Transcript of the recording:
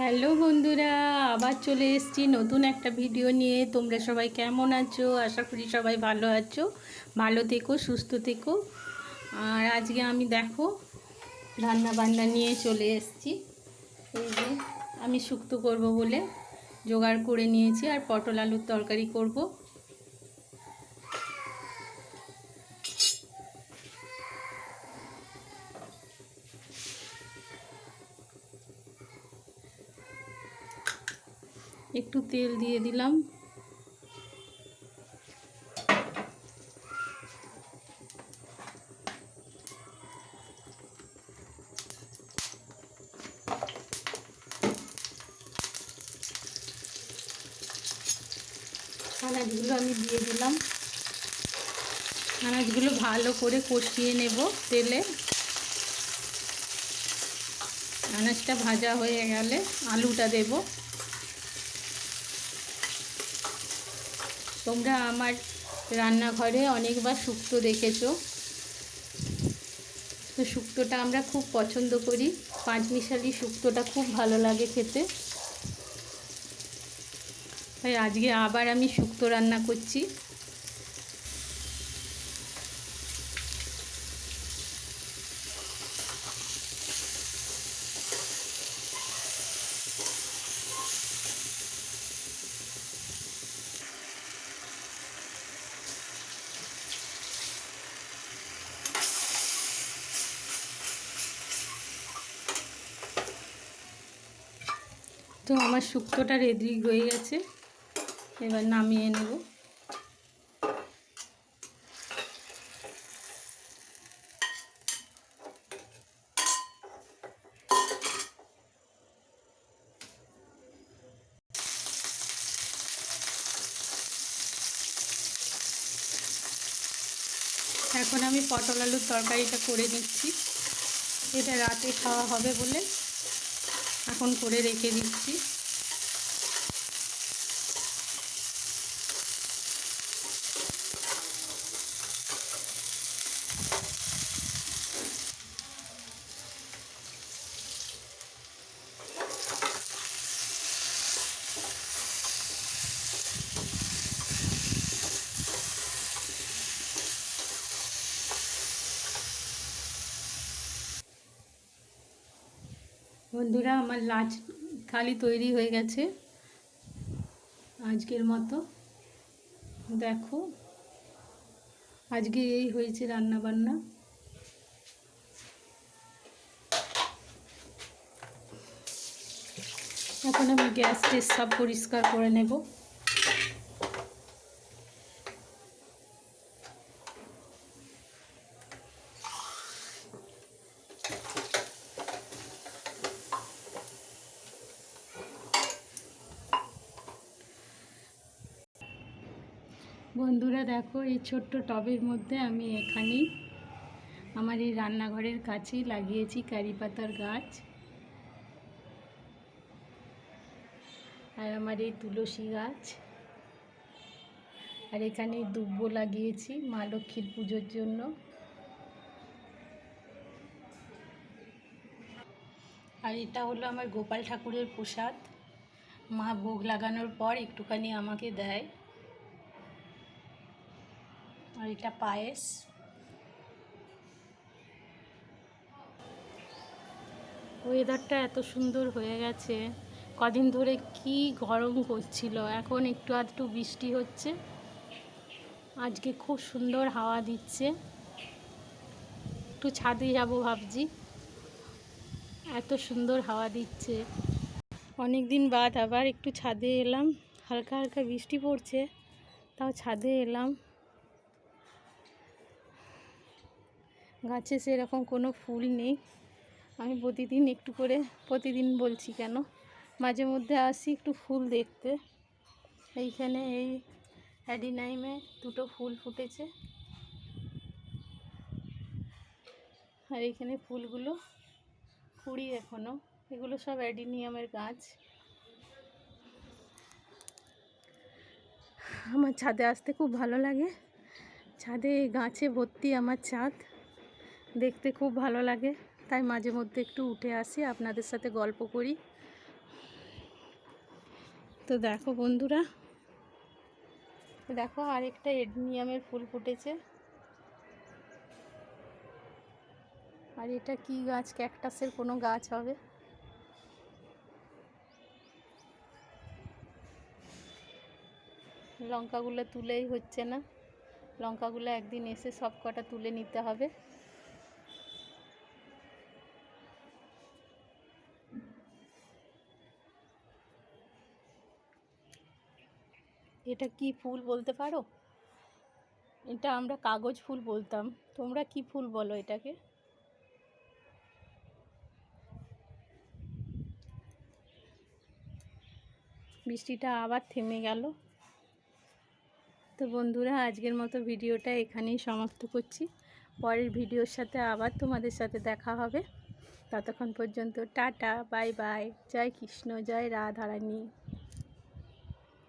Hello বন্ধুরা, আবার চলে এসেছি নতুন একটা ভিডিও নিয়ে। তোমরা সবাই কেমন আছো? আশা করি সবাই ভালো আছো। ভালো থেকো, সুস্থ থেকো। আর আজকে আমি দেখো রান্না বান্না নিয়ে চলে এসেছি। এই যে, আমি শুক্তো করব বলে। জোগাড় করে নিয়েছি আর পটল আলুর তরকারি করব। একটু তেল দিয়ে দিলাম। আনাজগুলো আমি দিয়ে দিলাম। আনাজগুলো ভালো করে কষিয়ে নেব তেলে। আনাজটা ভাজা হয়ে গেলে আলুটা দেব। তোমরা আমার রান্নাঘরে অনেকবার শুক্তো দেখেছ। তো শুক্তোটা আমরা খুব পছন্দ করি। পাঁচমিশালি শুক্তোটা খুব ভালো লাগে খেতে। তাই আজকে আবার আমি শুক্তো রান্না করছি। তো আমার শুক্তোটা রেডি হয়ে গেছে। এবার নামিয়ে নেব। এখন আমি পটল আলুর তরকারিটা করে নিচ্ছি। এটা রাতে খাওয়া হবে বলে। এখন করে রেখে দিচ্ছি। বন্ধুরা, আমার লাচ থালি তৈরি হয়ে গেছে আজকের মতো। দেখো, আজকে এই হয়েছে রান্না বান্না এখন আমি গ্যাস টেস সব পরিষ্কার করে নেব। বন্ধুরা দেখো, এই ছোট্ট টবের মধ্যে আমি এখানেই আমার এই রান্নাঘরের কাছেই লাগিয়েছি কারি পাতার গাছ। আর আমার এই তুলসী গাছ। আর এখানে দুব্বো লাগিয়েছি মা লক্ষ্মীর পুজোর জন্য। আর এটা হলো আমার গোপাল ঠাকুরের প্রসাদ। মা ভোগ লাগানোর পর একটুখানি আমাকে দেয়। আর এটা পায়েস। ওয়েদারটা এত সুন্দর হয়ে গেছে। কদিন ধরে কি গরম করছিল এখন একটু আধটু বৃষ্টি হচ্ছে। আজকে খুব সুন্দর হাওয়া দিচ্ছে। একটু ছাদে যাব ভাবছি। এত সুন্দর হাওয়া দিচ্ছে। অনেক দিন বাদ আবার একটু ছাদে এলাম। হালকা হালকা বৃষ্টি পড়ছে, তাও ছাদে এলাম। গাছে সেরকম কোনো ফুল নেই। আমি প্রতিদিন একটু করে, প্রতিদিন বলছি কেন? মাঝে মধ্যে আসি একটু ফুল দেখতে। এইখানে এই অ্যাডিনাইমে দুটো ফুল ফুটেছে। আর এইখানে ফুলগুলো কুড়ি এখনও এগুলো সব অ্যাডিনিয়ামের গাছ। আমার ছাদে আসতে খুব ভালো লাগে। ছাদে গাছে ভর্তি আমার ছাদ। দেখতে খুব ভালো লাগে। তাই মাঝে মধ্যে একটু উঠে আসি, আপনাদের সাথে গল্প করি। তো দেখো বন্ধুরা, দেখো আরেকটা এডনিয়ামের ফুল ফুটেছে। আর এটা কি গাছ? ক্যাকটাসের কোনো গাছ হবে। লঙ্কাগুলো তুলেই হচ্ছে না। লঙ্কাগুলো একদিন এসে সব কটা তুলে নিতে হবে। এটা কি ফুল বলতে পারো? এটা আমরা কাগজ ফুল বলতাম। তোমরা কি ফুল বলো এটাকে? বৃষ্টিটা আবার থেমে গেল। তো বন্ধুরা, আজকের মতো ভিডিওটা এখানেই সমাপ্ত করছি। পরের ভিডিওর সাথে আবার তোমাদের সাথে দেখা হবে। ততক্ষণ পর্যন্ত টাটা, বাই বাই। জয় কৃষ্ণ, জয় রাধারানী।